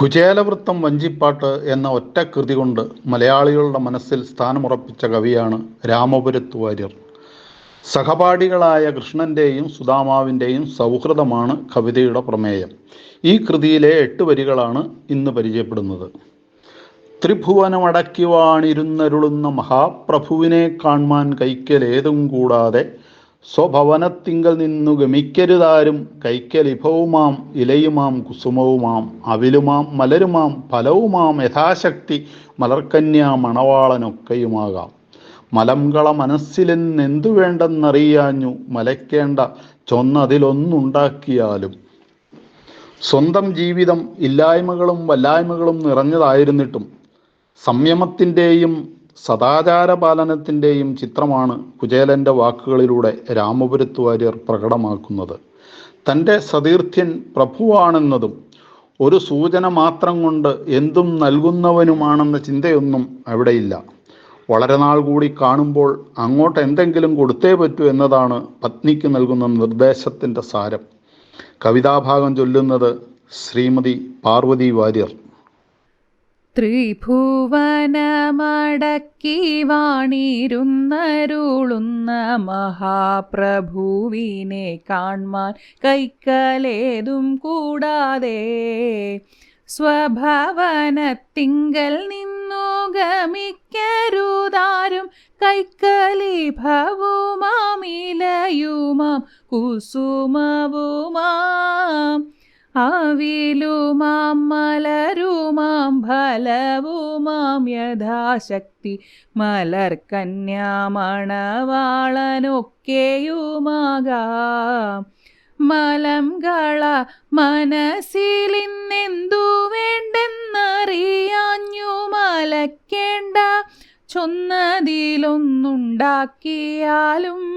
കുചേലവൃത്തം വഞ്ചിപ്പാട്ട് എന്ന ഒറ്റ കൃതി കൊണ്ട് മലയാളികളുടെ മനസ്സിൽ സ്ഥാനമുറപ്പിച്ച കവിയാണ് രാമപുരത്ത് വാര്യർ. സഹപാഠികളായ കൃഷ്ണന്റെയും സുദാമാവിന്റെയും സൗഹൃദമാണ് കവിതയുടെ പ്രമേയം. ഈ കൃതിയിലെ എട്ട് വരികളാണ് ഇന്ന് പരിചയപ്പെടുന്നത്. ത്രിഭുവനമടക്കിവാണിരുന്നരുളുന്ന മഹാപ്രഭുവിനെ കാൺമാൻ കൈക്കലേതും കൂടാതെ സ്വഭവനത്തിങ്കൽ നിന്നു ഗമിക്കരുതാരും കൈക്കലിഭവുമാം ഇലയുമാം കുസുമവുമാം അവിലുമാം മലരുമാം ഫലവുമാം യഥാശക്തി മലർക്കന്യാ മണവാളനൊക്കെയുമാകാം. മലംകള മനസ്സിലെന്നെന്തു വേണ്ടെന്നറിയാഞ്ഞു മലയ്ക്കേണ്ട ചൊന്നതിലൊന്നുണ്ടാക്കിയാലും. സ്വന്തം ജീവിതം ഇല്ലായ്മകളും വല്ലായ്മകളും നിറഞ്ഞതായിരുന്നിട്ടും സംയമത്തിന്റെയും സദാചാരപാലനത്തിന്റെയും ചിത്രമാണ് കുചേലന്റെ വാക്കുകളിലൂടെ രാമപുരത്ത് വാര്യർ പ്രകടമാക്കുന്നത്. തന്റെ സതീർത്ഥ്യൻ പ്രഭുവാണെന്നതും ഒരു സൂചന മാത്രം കൊണ്ട് എന്തും നൽകുന്നവനുമാണെന്ന ചിന്തയൊന്നും അവിടെയില്ല. വളരെ നാൾ കൂടി കാണുമ്പോൾ അങ്ങോട്ട് എന്തെങ്കിലും കൊടുത്തേ പറ്റൂ എന്നതാണ് പത്നിക്ക് നൽകുന്ന നിർദ്ദേശത്തിന്റെ സാരം. കവിതാഭാഗം ചൊല്ലുന്നത് ശ്രീമതി പാർവതി വാര്യർ. ത്രിഭുവനമടക്കി വാണിരുന്നരുളുന്ന മഹാപ്രഭുവിനെ കാൺമാൻ കൈക്കലേതും കൂടാതെ സ്വഭവനത്തിങ്കൽ നിന്നു ഗമിക്കരുതാരും കൈക്കലിഭവുമാമിലയുമാം കുസുമവുമാം അവിലുമാം മലരുമാം ഫലവുമാം യഥാശക്തി. മലർക്കന്യാമണവാളനൊക്കെയുമാകാം മലംകള മനസ്സിലിന്നെന്തു വേണ്ടെന്നറിയാഞ്ഞു മലക്കേണ്ട ചൊന്നതിലൊന്നുണ്ടാക്കിയാലും